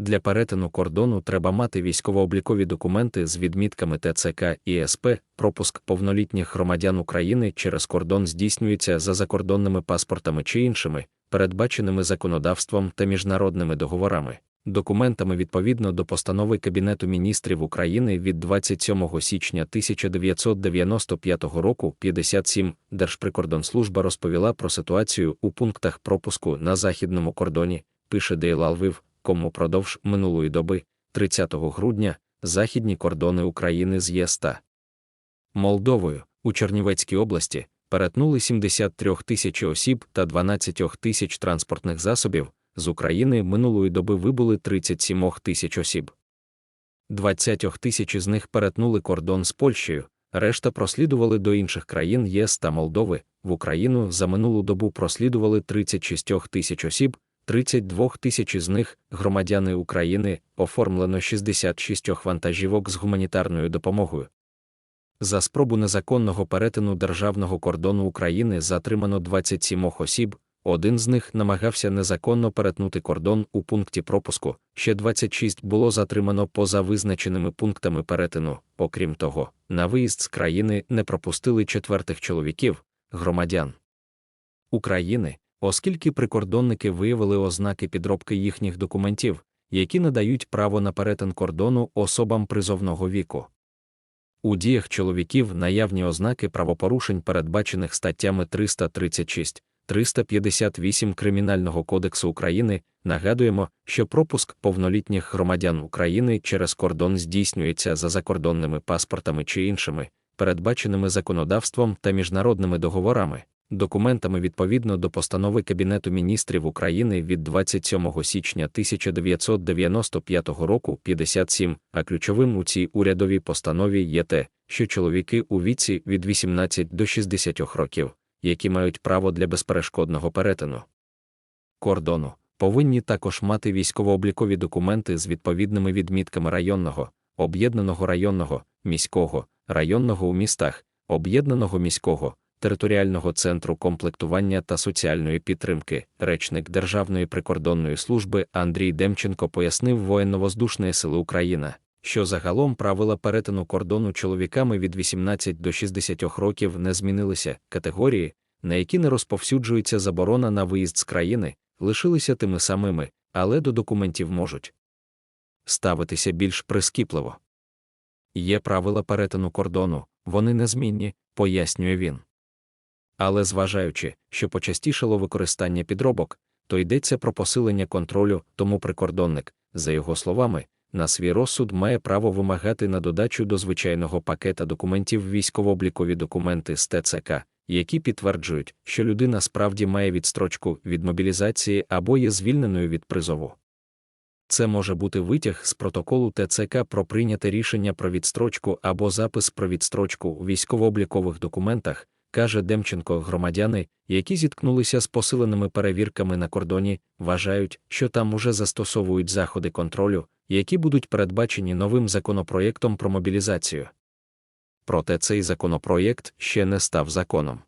Для перетину кордону треба мати військово-облікові документи з відмітками ТЦК і СП. Пропуск повнолітніх громадян України через кордон здійснюється за закордонними паспортами чи іншими, передбаченими законодавством та міжнародними договорами. Документами відповідно до постанови Кабінету міністрів України від 27 січня 1995 року 57 Держприкордонслужба розповіла про ситуацію у пунктах пропуску на західному кордоні, пише Дейлал Лвів, кому продовж минулої доби, 30 грудня, західні кордони України з ЄС та Молдовою у Чернівецькій області перетнули 73 тисячі осіб та 12 тисяч транспортних засобів. З України минулої доби вибули 37 тисяч осіб. 20 тисяч з них перетнули кордон з Польщею, решта прослідували до інших країн ЄС та Молдови. В Україну за минулу добу прослідували 36 тисяч осіб, 32 тисяч з них громадяни України, оформлено 66 вантажівок з гуманітарною допомогою. За спробу незаконного перетину державного кордону України затримано 27 осіб, один з них намагався незаконно перетнути кордон у пункті пропуску, ще 26 було затримано поза визначеними пунктами перетину. Окрім того, на виїзд з країни не пропустили четвертих чоловіків, громадян України, оскільки прикордонники виявили ознаки підробки їхніх документів, які надають право на перетин кордону особам призовного віку. У діях чоловіків наявні ознаки правопорушень, передбачених статтями 336, 358 Кримінального кодексу України нагадуємо, що пропуск повнолітніх громадян України через кордон здійснюється за закордонними паспортами чи іншими, передбаченими законодавством та міжнародними договорами, документами відповідно до постанови Кабінету міністрів України від 27 січня 1995 року 57, а ключовим у цій урядовій постанові є те, що чоловіки у віці від 18 до 60 років які мають право для безперешкодного перетину кордону, повинні також мати військово-облікові документи з відповідними відмітками районного, об'єднаного районного, міського, районного у містах, об'єднаного міського, територіального центру комплектування та соціальної підтримки, речник Державної прикордонної служби Андрій Демченко пояснив воєнно-воздушної сили Україна що загалом правила перетину кордону чоловіками від 18 до 60 років не змінилися, категорії, на які не розповсюджується заборона на виїзд з країни, лишилися тими самими, але до документів можуть ставитися більш прискіпливо. Є правила перетину кордону, вони незмінні, пояснює він. Але зважаючи, що почастішало використання підробок, то йдеться про посилення контролю, тому прикордонник, за його словами, на свій розсуд має право вимагати на додачу до звичайного пакета документів військово-облікові документи з ТЦК, які підтверджують, що людина справді має відстрочку від мобілізації або є звільненою від призову. Це може бути витяг з протоколу ТЦК про прийняте рішення про відстрочку або запис про відстрочку у військово-облікових документах, каже Демченко, громадяни, які зіткнулися з посиленими перевірками на кордоні, вважають, що там уже застосовують заходи контролю, які будуть передбачені новим законопроєктом про мобілізацію. Проте цей законопроєкт ще не став законом.